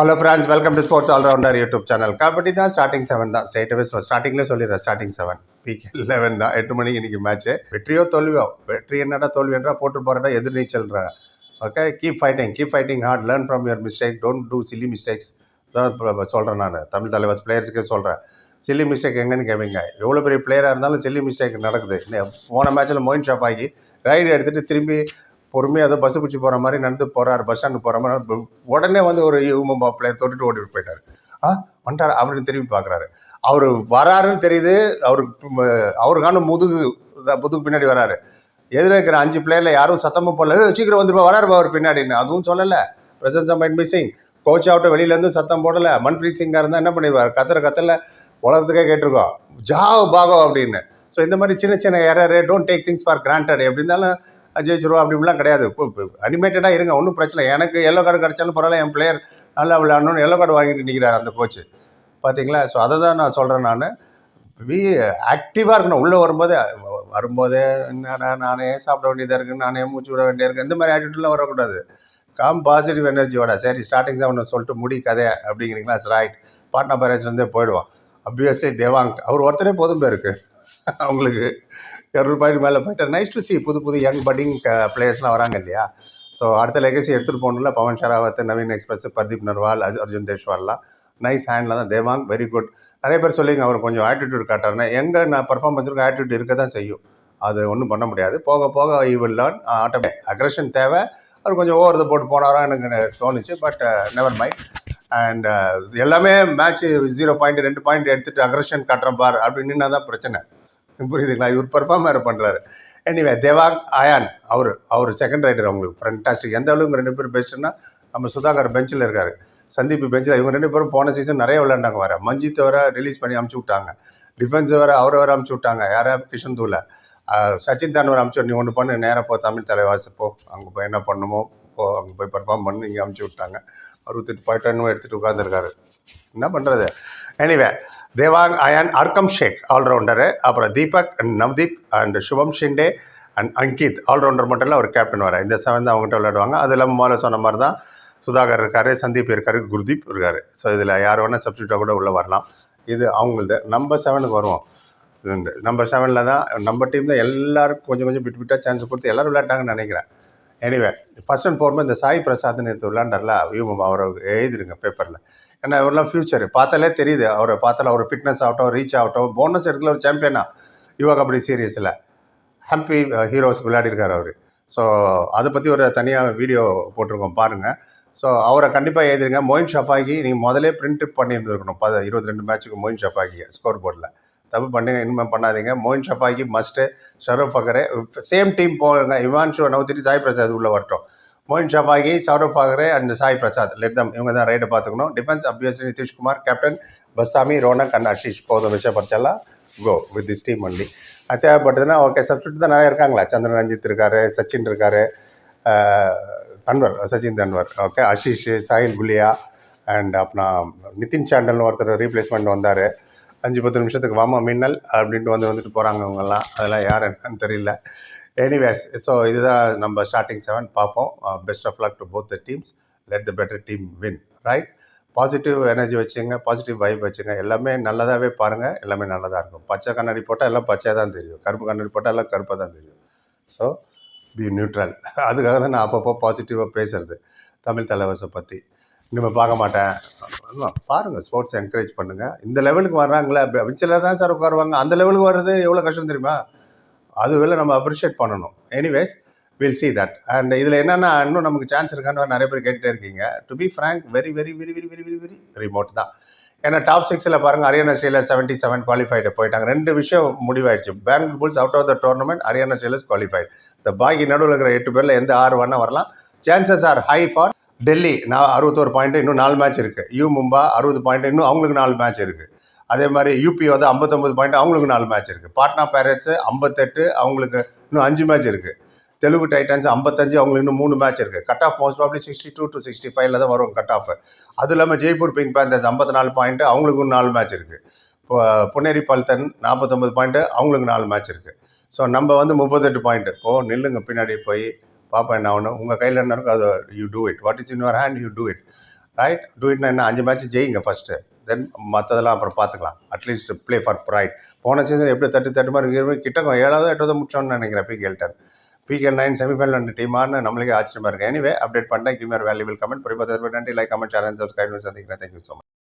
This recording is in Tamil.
Hello friends welcome to sports allrounder YouTube channel kabaddi தான் ஸ்டார்டிங் செவன் தான். ஸ்டேட்டவே ஸ்டார்டிங்லேயே சொல்லிடுறேன் ஸ்டார்டிங் செவன் பிகே லெவன் தான். எட்டு மணிக்கு இன்னைக்கு மேட்ச்சு வெற்றியோ தோல்வியோ? வெற்றி என்னடா தோல்வி என்றால் போட்டு போகிறடா எதிர்நீச்சல்ற. Okay keep fighting keep fighting hard learn from your mistake don't do silly mistakes தான் சொல்கிறேன் நான் தமிழ் தலைவர் பிளேயர்ஸுக்கே சொல்கிறேன் சில்லி மிஸ்டேக் எங்கன்னு கேட்பீங்க எவ்வளோ பெரிய பிளேயராக இருந்தாலும் சில்லி மிஸ்டேக் நடக்குது. போன மேட்ச்சில் மோயின் ஷாப் ஆகி ரைடு எடுத்துகிட்டு திரும்பி பொறுமையாக ஏதோ பஸ்ஸு பிடிச்சி போகிற மாதிரி நடந்து போகிறார் பஸ் ஸ்டாண்டு போகிற மாதிரி உடனே வந்து ஒரு யூமன் பிளேயர் தொட்டுட்டு ஓட்டிட்டு போயிட்டார். ஆ வந்துட்டார் அப்படின்னு திரும்பி பார்க்குறாரு அவர் வராருன்னு தெரியுது அவருக்கு அவருக்கான முதுகு இதான் முதுகு பின்னாடி வராரு. எதிர இருக்கிற அஞ்சு பிளேயரில் யாரும் சத்தமாக போடல. சீக்கிரம் வந்துருப்பா வராருப்பா அவர் பின்னாடின்னு அதுவும் சொல்லலை. Presence mind missing. Coach out வெளியிலேருந்து சத்தம் போடலை. மன்பிரீத் சிங்காக இருந்தால் என்ன பண்ணிடுவார்? கத்துற கத்தில் உலகத்துக்கே கேட்டிருக்கோம். ஜாவ் பாகோ அப்படின்னு. ஸோ இந்த மாதிரி சின்ன சின்ன error don't take things for granted எப்படி இருந்தாலும் ஜெயிச்சிருவோம் அப்படி இப்படிலாம் கிடையாது. அனிமேட்டடாக இருங்க ஒன்றும் பிரச்சனை இல்லை. எனக்கு எல்லோ கார்டு கிடச்சாலும் பரவாயில்ல என் பிளேயர் நல்லா விளையாடணும்னு எல்லோ கார்டு வாங்கிட்டு நிற்கிறார் அந்த கோச்சு பார்த்தீங்களா ஸோ அதை தான் நான் சொல்கிறேன் நான். வி ஆக்டிவாக இருக்கணும். உள்ளே வரும்போதே வரும்போதே என்னடா நானே சாப்பிட வேண்டியதாக இருக்குது நானே மூச்சு விட வேண்டியதாக இருக்குது இந்த மாதிரி ஆட்டிடியூட்லாம் வரக்கூடாது. காம் பாசிட்டிவ் எனர்ஜியோட சரி ஸ்டார்டிங் செவன் சொல்லிட்டு முடி கதை அப்படிங்கிறீங்களா? ரைட் பாட்னா பேரேஜ்லேருந்தே போயிடுவோம் அப்வியஸ்லி தேவாங்க் அவர் ஒருத்தரே போதும் பேருக்கு. அவங்களுக்கு இரநூறு பாயிண்ட் மேலே போயிட்டு நைஸ் டு சி புது புது யங் பட்டிங் பிளேயர்ஸ்லாம் வராங்க இல்லையா? ஸோ அடுத்த லெகசி எடுத்துகிட்டு போகணும்ல பவன் ஷராவத் நவீன் எக்ஸ்பிரஸ் பர்தீப் நர்வால் அர்ஜு- அர்ஜுன் தேஷ்வால்லாம். நைஸ் ஹேண்டில் தான் தேவாங் வெரி குட் நிறைய பேர் சொல்லிங்க அவர் கொஞ்சம் ஆட்டிடியூட் காட்டாருன்னா எங்கே நான் பர்ஃபார்மன்ஸ் இருக்கும் ஆட்டிடியூட் இருக்க தான் செய்யும். அது ஒன்றும் பண்ண முடியாது. போக போக ஈ வில் லேர்ன் ஆட்டோமே அக்ரஷன் தேவை. அவர் கொஞ்சம் ஓவர் த போட்டு போனாரா எனக்கு தோணுச்சு பட் நெவர் மைண்ட் அண்ட் எல்லாமே மேட்ச் ஜீரோ பாயிண்ட் ரெண்டு பாயிண்ட் எடுத்துகிட்டு அக்ரஷன் காட்டுற பார் அப்படின்னு தான் பிரச்சனை. புரியுதுங்களா இவர் பெர்ஃபார்மர் பண்ணுறாரு எனிவே தேவாங் அயான் அவர் அவர் செகண்ட் ரைடர் அவங்களுக்கு. ஃபண்டாஸ்டிக் எந்த அளவுக்கு ரெண்டு பேரும் பெஸ்ட்டுன்னா நம்ம சுதாகர் பெஞ்சில் இருக்கார். சந்தீப் பெஞ்சில் இவங்க ரெண்டு பேரும் போன சீசன் நிறைய விளையாண்டாங்க வர மஞ்சித் வர ரிலீஸ் பண்ணி அமுச்சு விட்டாங்க. டிஃபென்ஸ் வர அவரை வர அமுச்சு விட்டாங்க. யாரா? கிஷன் தூல சச்சின் தானவர் அமுச்சு நீ ஒன்று பண்ணு நேராக போ தமிழ் தலைவாசி போ. அங்கே போய் என்ன பண்ணுமோ போ. அங்கே போய் பர்ஃபார்ம் பண்ணு இங்கே அமுச்சு விட்டாங்க. அறுபத்தெட்டு பாயிண்ட் ரன்னும் எடுத்துகிட்டு உட்காந்துருக்காரு என்ன பண்ணுறது எனிவே தேவாங் அயான் அர்க்கம் ஷேக் ஆல்ரவுண்டரு. அப்புறம் Deepak and Navdeep and Shubham Shinde and Ankit allrounder மட்டும் இல்லை அவர் கேப்டன் வர இந்த செவன் தான் அவங்ககிட்ட விளையாடுவாங்க. அது இல்லாமல் முதல்ல சொன்ன மாதிரி தான் சுதாகர் இருக்காரு சந்தீப் இருக்காரு குர்தீப் இருக்காரு. ஸோ இதில் யார் வேணால் சப்ஸ்டியூட்டாக கூட உள்ளே வரலாம். இது அவங்களது. நம்பர் செவனுக்கு வருவோம். நம்பர் செவனில் தான் நம்ம டீம் தான் எல்லாருக்கும் கொஞ்சம் கொஞ்சம் விட்டு விட்டால் சான்ஸ் கொடுத்து எல்லோரும் விளையாட்டாங்கன்னு நினைக்கிறேன். எனிவே ஃபர்ஸ்ட் அண்ட் ஃபோர்மோ இந்த சாய் பிரசாத் நேற்று விளையாண்டார்ல இவங்க அவரை எழுதிருங்க பேப்பரில் ஏன்னா இவரெல்லாம் ஃபியூச்சர் பார்த்தாலே தெரியுது. அவரை பார்த்தால அவர் ஃபிட்னஸ் ஆகட்டும் ரீச் ஆகட்டும் போனஸ் எடுக்கல ஒரு சாம்பியனா யுவா கபடி சீரியஸில் ஹம்பி ஹீரோஸ் விளையாடிருக்கார் அவர். ஸோ அதை பற்றி ஒரு தனியாக வீடியோ போட்டிருக்கோம் பாருங்கள் ஸோ அவரை கண்டிப்பாக எழுதிருங்க. மோயின் ஷப்பாக்கி நீங்கள் முதலே பிரிண்ட் பண்ணியிருந்துருக்கணும். ப இருபத்தி ரெண்டு மேட்ச்சுக்கு மோயின் ஷப்பாக்கி ஸ்கோர் போர்டில் தப்பு பண்ணுங்க இனிமேல் பண்ணாதீங்க. மோயின் ஷபாக்கி மஸ்ட்டு ஷரஃப் ஃபகரே சேம் டீம் போங்க. இவான்ஷு நவத்திரி சாய் பிரசாத் உள்ளே வரட்டும். Moein Shafaghi Saurav Fagare and Sai Prasad. Let them இவங்க தான் ரைடை பார்த்துக்கணும். Defence obviously Nitish Kumar captain Bastami Ronak and Ashish போதும் விஷயம் பரிச்செல்லாம் go with this team only அது தேவைப்பட்டதுன்னா ஓகே சப்ஸ்டியூட் தான் நிறைய இருக்காங்களா? சந்திரன் ரஞ்சித் இருக்காரு சச்சின் இருக்காரு தன்வர் சச்சின் தன்வர். ஓகே அஷிஷ் சாயில் குலியா அண்ட் அப்புறம் நிதின் சாண்டல்னு ஒருத்தர் ரீப்ளேஸ்மெண்ட் வந்தார். அஞ்சு பத்து நிமிஷத்துக்கு வாமா மின்னல் அப்படின்ட்டு வந்து வந்துட்டு போகிறாங்க அவங்கெல்லாம் அதெல்லாம் யார் என்னன்னு தெரியல. எனிவேஸ் ஸோ இதுதான் நம்ம ஸ்டார்டிங் செவன் பார்ப்போம். Best of luck to both the teams let the better team win right positive energy வச்சுங்க பாசிட்டிவ் வைப் வச்சுங்க. எல்லாமே நல்லதாகவே பாருங்கள் எல்லாமே நல்லதாக இருக்கும். பச்சை கண்ணாடி போட்டால் எல்லாம் பச்சையாக தான் தெரியும். கருப்பு கண்ணாடி போட்டால் எல்லாம் கருப்பாக தான் தெரியும். ஸோ பி நியூட்ரல் அதுக்காக தான் நான் அப்பப்போ பாசிட்டிவாக பேசுகிறது தமிழ் தலைவசை பற்றி இனிமேல் பார்க்க மாட்டேன். பாருங்கள் ஸ்போர்ட்ஸ் என்கரேஜ் பண்ணுங்கள் இந்த லெவலுக்கு வர்றாங்களே பிச்சில் தான் சார் உட்காருவாங்க. அந்த லெவலுக்கு வர்றது எவ்வளோ கஷ்டம் தெரியுமா? அது வேலை நம்ம அப்ரிஷியேட் பண்ணணும். Anyways will see that and இதில் என்னென்னா இன்னும் நமக்கு சான்ஸ் இருக்கான்னு நிறைய பேர் கேட்டுகிட்டே இருக்கீங்க. To be frank very very very very very very very remote தான். ஏன்னா டாப் சிக்ஸில் பாருங்கள் Haryana Steelers seventy seven qualified போயிட்டாங்க. ரெண்டு விஷயம் முடிவாயிடுச்சு. Bangalore Bulls out of the tournament Haryana Steelers qualified இந்த பாக்கி நடுவில் இருக்கிற எட்டு பேரில் எந்த ஆறு வேணால் வரலாம்? Chances are high for Delhi நான் அறுபத்தோரு பாயிண்ட்டு இன்னும் நாலு மேட்ச் இருக்குது யூ மும்பா அறுபது பாயிண்ட்டு இன்னும் அவங்களுக்கு நாலு மேட்ச் இருக்குது அதே மாதிரி யூபி வந்து ஐம்பத்தொம்பது பாயிண்ட் அவங்களுக்கு நாலு மேட்ச் இருக்குது பாட்னா பேரட்ஸு ஐம்பத்தெட்டு அவங்களுக்கு இன்னும் அஞ்சு மேட்ச் இருக்குது தெலுங்கு டைட்டன்ஸ் ஐம்பத்தஞ்சு அவங்களுக்கு இன்னும் மூணு மேட்ச் இருக்குது cut off most probably sixty two to sixty ஃபைவ்ல தான் வரும் கட் ஆஃப் அது இல்லாமல் ஜெய்ப்பூர் பிங்க் பேந்தர்ஸ் ஐம்பத்தி நாலு பாயிண்ட்டு அவங்களுக்கு நாலு மேட்ச் இருக்குது புனேரி பல்தன் நாற்பத்தொம்பது பாயிண்ட்டு அவங்களுக்கு நாலு மேட்ச் இருக்குது ஸோ நம்ம வந்து முப்பத்தெட்டு பாயிண்ட்டு ஓ நில்லுங்க. பின்னாடி போய் பாப்பா என்ன ஆகணும் உங்கள் கையில் என்ன இருக்கோ அதை you do it what is in your hand you do it right two இட்னா என்ன அஞ்சு மேட்ச் ஜெயிங்க ஃபஸ்ட்டு தென் மற்றதெல்லாம் அப்புறம் பார்த்துக்கலாம் அட்லீஸ்ட் ப்ளே ஃபார் ப்ரைட் போன சீசன் எப்படி தட்டு தட்டு மாதிரி இருக்கிற கிட்ட ஏழாவது எட்டாவது முடிச்சோன்னு நினைக்கிறேன் PKL ten PK nine semifinal ரெண்டு டீமானு நம்மளுக்கே ஆச்சரியமாக இருக்கு. எனிவே அப்டேட் பண்ணேன். கிவ் வேல்யூபிள் கமெண்ட் புரியும்? நன்றி. லைக் கமெண்ட் சேனல் சப்ஸ்கிரைப் சந்திக்கிறேன். Thank you so much